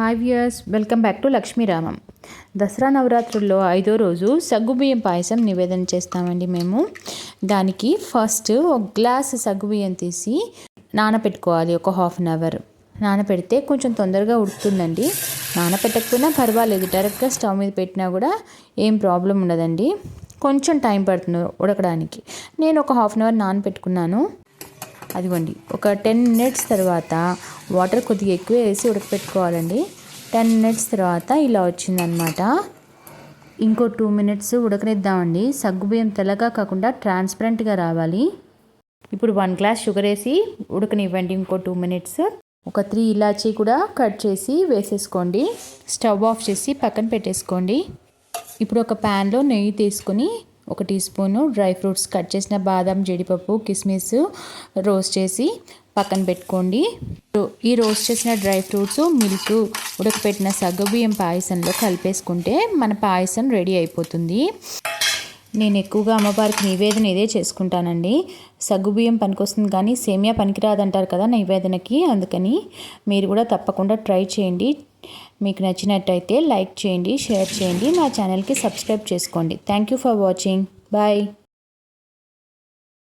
Hi viewers welcome back to Lakshmiramam Dasara నవరాత్రుల్లో ఐదో రోజు సగ్గుబియ్యం పాయసం నివేదన చేస్తామండి మేము. దానికి ఫస్ట్ ఒక గ్లాస్ సగ్గుబియ్యం తీసి నానపెట్టుకోవాలి ఒక హాఫ్ అన్ అవర్ నానపెడితే కొంచెం తొందరగా ఉడుకుతుందండి. నానపెట్టకపోయినా పర్వాలేదు. డైరెక్ట్గా స్టవ్ మీద పెట్టినా కూడా ఏం ప్రాబ్లం ఉండదండి. కొంచెం టైం పడుతుంది ఉడకడానికి. నేను ఒక హాఫ్ అన్ అవర్ నానపెట్టుకున్నాను. అదిగోండి. ఒక టెన్ మినిట్స్ తర్వాత వాటర్ కొద్దిగా ఎక్కువ వేసి ఉడకపెట్టుకోవాలండి. టెన్ మినిట్స్ తర్వాత ఇలా వచ్చిందనమాట. ఇంకో టూ మినిట్స్ ఉడకనిద్దామండి. సగ్గుబియ్యం తెల్లగా కాకుండా ట్రాన్స్పరెంట్గా రావాలి. ఇప్పుడు వన్ గ్లాస్ షుగర్ వేసి ఉడకనివ్వండి ఇంకో టూ మినిట్స్. ఒక త్రీ ఇలాచీ కూడా కట్ చేసి వేసేసుకోండి. స్టవ్ ఆఫ్ చేసి పక్కన పెట్టేసుకోండి. ఇప్పుడు ఒక ప్యాన్లో నెయ్యి తీసుకొని ఒక tea spoon dry fruits cut చేసిన బాదం జీడిపప్పు కిస్మిస్ రోస్ట్ చేసి పక్కన పెట్టుకోండి. ఈ రోస్ట్ చేసిన డ్రై ఫ్రూట్స్ మిల్క్ ఉడకపెట్టిన సగ్గుబియ్యం పాయసంలో కలిపేసుకుంటే మన పాయసం రెడీ అయిపోతుంది. నేను ఎక్కువగా అమ్మవారికి నివేదన ఇదే చేసుకుంటానండి. సగ్గుబియ్యం పనికొస్తుంది కానీ సేమియా పనికిరాదంటారు కదా నివేదనకి. అందుకని మీరు కూడా తప్పకుండా ట్రై చేయండి. మీకు నచ్చినట్టయితే లైక్ చేయండి షేర్ చేయండి. మా ఛానల్కి సబ్స్క్రైబ్ చేసుకోండి. Thank you for watching. Bye.